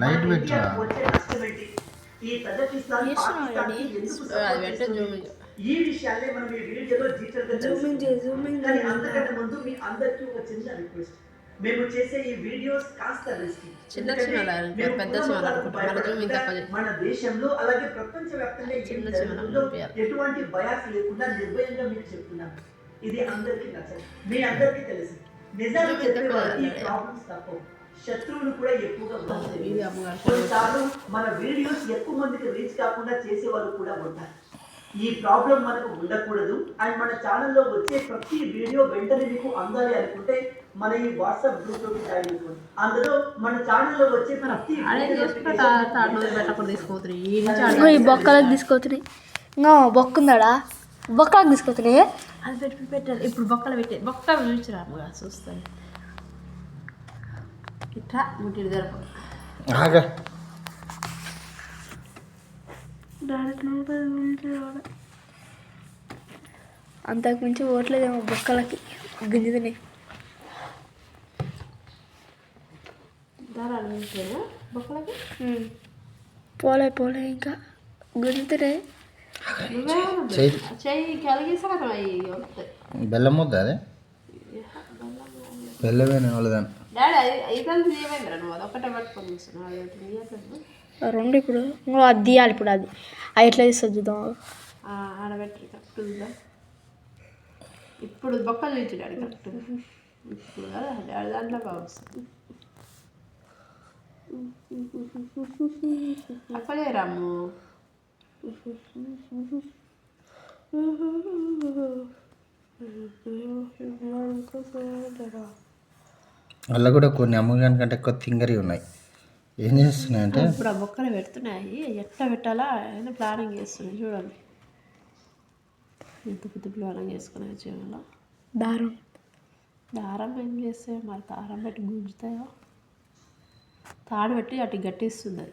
Light పెట్టరా ఏంటి? ఈ విషయాన్ని మనం ఈ వీడియోలో అంతకంటే ముందు మీ అందరికీ ఒక చిన్న రిక్వెస్ట్ మేము చేసే ఈ వీడియోస్ కాస్త రిస్కీ చిన్న పెద్ద అనుకుంటా. మన దేశంలో అలాగే ప్రపంచ వ్యాప్తంగా ఏం చిన్న అనిపించాలి. ఎటువంటి బయాస్ లేకుండా నిర్భయంగా మీకు చెప్తున్నాం. ఇది అందరికీ నచ్చదు. మీ అందరికీ తెలుసు. నిజాలు చెప్పే ప్రాబ్లమ్స్ తప్పవు. శత్రువులు కూడా ఎక్కువగా కొన్నిసార్లు మన వీడియోస్ ఎక్కువ మందికి రీచ్ కాకుండా చేసే వాళ్ళు కూడా ఉంటారు. ఈ ప్రాబ్లం మనకు ఉండకూడదు. అండ్ మన ఛానల్లో వచ్చే ప్రతి వీడియో వెంటనే మీకు అందాలి అనుకుంటే మన ఈ వాట్సాప్ గ్రూప్లోకి జాయిన్ అయిపోండి అందులో మన ఛానల్లో వచ్చే ప్రతి ఈ బొక్కలకు తీసుకొచ్చినాయి ఇంకా బొక్క ఉందాడా బొక్కలకు తీసుకొచ్చినాయి అది పెట్టి పెట్టాలి. ఇప్పుడు బొక్కలు పెట్టే బొక్క చూసిరా చూస్తాను. ఇట్లా ఆగా. అంతకు మించి ఓట్లేదేమో బొక్కలకి. గింజ తిన్నాయి దారాలు ఉంటేనా బొక్కలకి? పోలే పోలే ఇంకా. వస్తాయి. బెల్లం ముద్ద అదే? బెల్లమే వాళ్ళదాన్ని డాడీ అది ఇదంతా ఏమైందిరా నువ్వు అదొక్కటే పట్టుకొని చూస్తున్నావు. రెండు ఇప్పుడు. అది తీయాలి ఇప్పుడు అది. అది ఎట్లా తీస్తుంది చూద్దాం. ఆడబెట్టి కరెక్ట్ ఉందా? ఇప్పుడు బొక్క చూపించు డాడీ కరెక్ట్ ఇప్పుడు కదా డాడీ దాంట్లో బాగా వస్తుంది. అక్కడే రాము. అలా కూడా కొన్ని అమ్మగాని కంటే ఎక్కువ తింగరి ఉన్నాయి. ఏం చేస్తున్నాయంటే? ఇప్పుడు ఆ బొక్కలు పెడుతున్నాయి. ఎట్లా పెట్టాలా? అని ప్లానింగ్ చేస్తున్నాయి చూడండి. ఎంత పెద్ద ప్లానింగ్ చేసుకునే జీవనంలో దారం. దారం ఏం చేస్తే మరి దారం పెట్టి గుంజుతాయో? తాడు పెట్టి అటు గట్టిస్తుంది అది.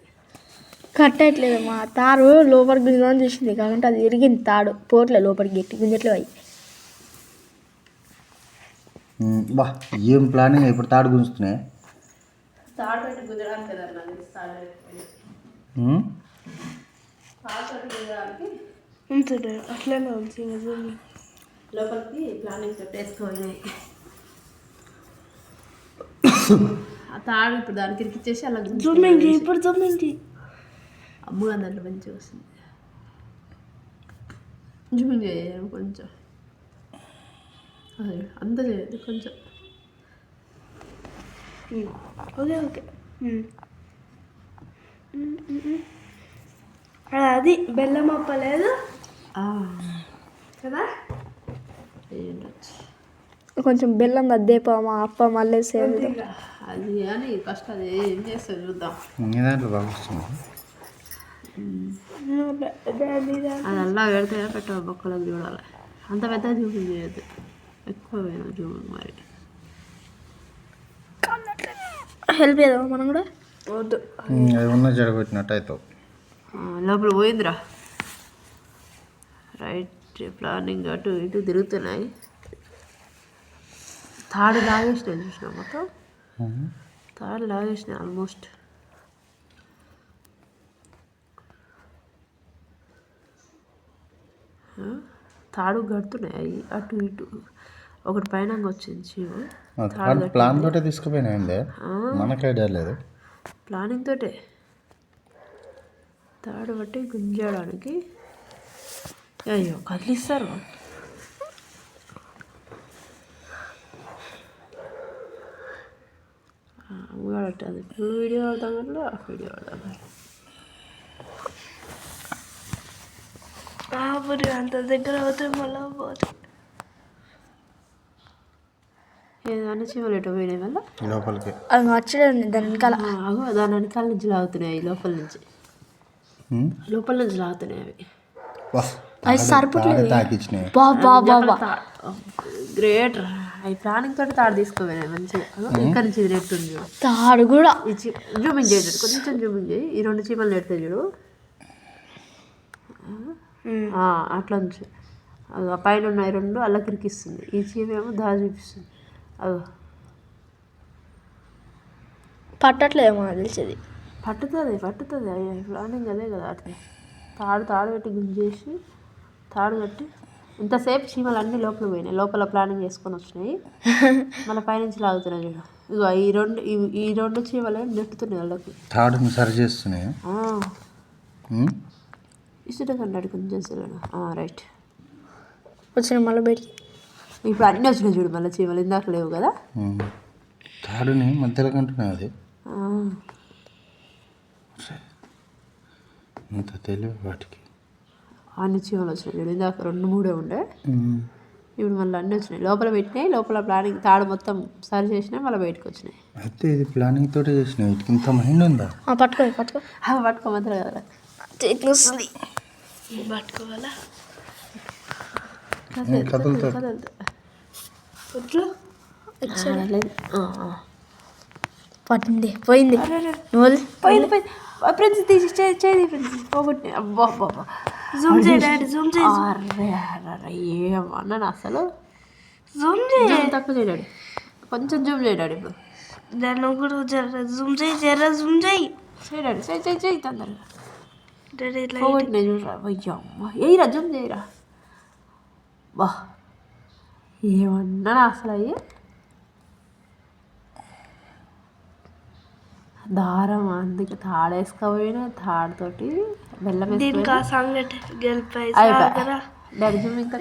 కట్టట్లేదు మా తారు లోపలికి గుంజమని చూసింది. కాబట్టి అది విరిగింది తాడు. పోట్లే లోపలికి గట్టి గుంజట్లేదు అవి. ఉమ్, బా ఏం ప్లానింగ్ ఇప్పుడు తాడు గుంజుతున్నాయి? అట్లనే ఉంచి లోపలికి ప్లానింగ్ పెట్టేసుకోవాలి ఆ తాడు ఇప్పుడు దానికి ఇరికిచ్చేసి అలా జూమింగ్ ఇప్పుడు అమ్మ దాంట్లో మంచిగా వస్తుంది. జూమింగ్ చేయాలి కొంచెం. అదే అంత చేయదు కొంచెం. Okay okay. అది బెల్లం అప్పలేదు కదా? కొంచెం బెల్లం అద్దేపా అప్ప మళ్ళీ సేవ్ అది అని ఫస్ట్ అది ఏం చేస్తుంది చూద్దాం. అది అలా పెడితే పెట్ట బొక్కలకు చూడాలి. అంత పెద్ద చేయొద్దు ఎక్కువ పోయినా జూమింగ్ మరి హెల్ప్ చేద్దాం మనం కూడా? వద్దు. అది ఉన్న జడగొట్టినట్టు అవుతావు లోపల పోయిందిరా. రైట్ ప్లానింగ్ అటు ఇటు తిరుగుతున్నాయి. తాడు లాగేసినాయి చూసిన మొత్తం? ఉమ్. తాడు లాగేసినాయి ఆల్మోస్ట్ తాడు కడుతున్నాయి అవి అటు ఇటు. ఒకటి పైన వచ్చింది ప్లాన్ తోటే తీసుకుపోయినాయండి మనకు ఐడియా లేదు. ప్లానింగ్ తోటే. తాడు బట్టి గుంజడానికి అయ్యో కదిలిస్తారు అమ్మగాడు అది. ఫుల్ వీడియో ఆడతాం కదా వీడియో ఆడతాం అంత దగ్గర అవుతే మళ్ళీ పోతే. ఏదైనా చీమలు ఎటు పోయినాయి వల్ల లోపలికి. అది వచ్చడే దాని వెనకాల. అగో దాని వెనకాల నుంచి లాగుతున్నాయి లోపల నుంచి. లోపల నుంచి లాగుతున్నాయి అవి. అవి సరిపోట్లేదు. తాడే తాకిచ్చినాయి. బా బా బా బా. గ్రేట్ అవి ప్లానింగ్ తోటి తాడు తీసుకోపోయినాయి మంచిగా. ఇక్కడ నుంచి ఇది నెట్ ఉంది చూడు. తాడు కూడా. ఈ చీ జూమింగ్ చేయడు కొంచెం జూమింగ్ చేయి. ఈ రెండు చీమలు నెడతాయి చూడు. ఆ, అట్లా నుంచి. పైన ఉన్నాయి రెండు అలా కిరికిస్తుంది. ఈ చీమ ఏమో చూపిస్తుంది. మనకు తెలిసేది. పట్టుతుంది పట్టుతుంది. అయ్యా ప్లానింగ్ అదే కదా అట్లా. తాడు తాడు పెట్టి గుంజేసి తాడు కట్టి ఇంతసేపు చీమలు అన్నీ లోపల పోయినాయి. లోపల ప్లానింగ్ చేసుకొని వచ్చినాయి. మళ్ళీ పైనుంచి లాగుతున్నాయి చూడు. ఇగో ఈ రెండు ఈ- రెండు చీమలు నెట్టుతున్నాయి వాళ్ళకి. తాడుని సరి చేస్తున్నాయా? ఇసుట కన్నాడు కొంచెం రైట్. వచ్చిన మళ్ళీ బయటికి ఇప్పుడు అన్నీ వచ్చినాయి చూడు మళ్ళీ చీమలు ఇందాక లేవు కదా. తాడుని మధ్యలో కంటున్నాయి అది. ఆ, అంత తెలివి వాటికి. అన్ని చీమలు వచ్చినాయి చూడు ఇందాక రెండు మూడే ఉండే. ఇప్పుడు మళ్ళీ అన్నీ వచ్చినాయి. లోపల పెట్టినాయి లోపల ప్లానింగ్ తాడు మొత్తం సరి చేసినాయి మళ్ళీ బయటకు వచ్చినాయి. అయితే ఇది ప్లానింగ్ తోటే చేసిన వీటికి ఇంత మైండ్ ఉందా? ఆ, పట్టుకో పట్టుకో. అవి పట్టుకోమంటారు కదా. చేతికి వస్తుంది పట్టుకోవాలా? కదులుతా. పట్టింది. పోయింది. పోయింది పోయింది. ఫ్రెండ్స్ తీసి చేయి ఫ్రెండ్స్. పోగొట్టి అబ్బా అబ్బా జూమ్ చేయి డాడీ జూమ్ చేయి ఏమన్నాను అసలు? జూమ్ చేయి. తక్కువ చేయడాడు కొంచెం జూమ్ చేయడాడు ఇప్పుడు దాన్ని కూడా జర జూమ్ చేయి జర జూమ్ చేయి. చేయడాడు చేయి చేయి చేయి తొందరగా. పోగొట్టిన చూడరా అయ్యమ్మ ఏయిరా జూమ్ చేయరా. బా. ఏమన్నాను అసలు అయ్యి దారం అందుకే తాడేసుకోపోయినా తాడుతోటి బెల్లం దీనికి ఆ సంగటి గెలిపాయి అయిపోయి ఇంకా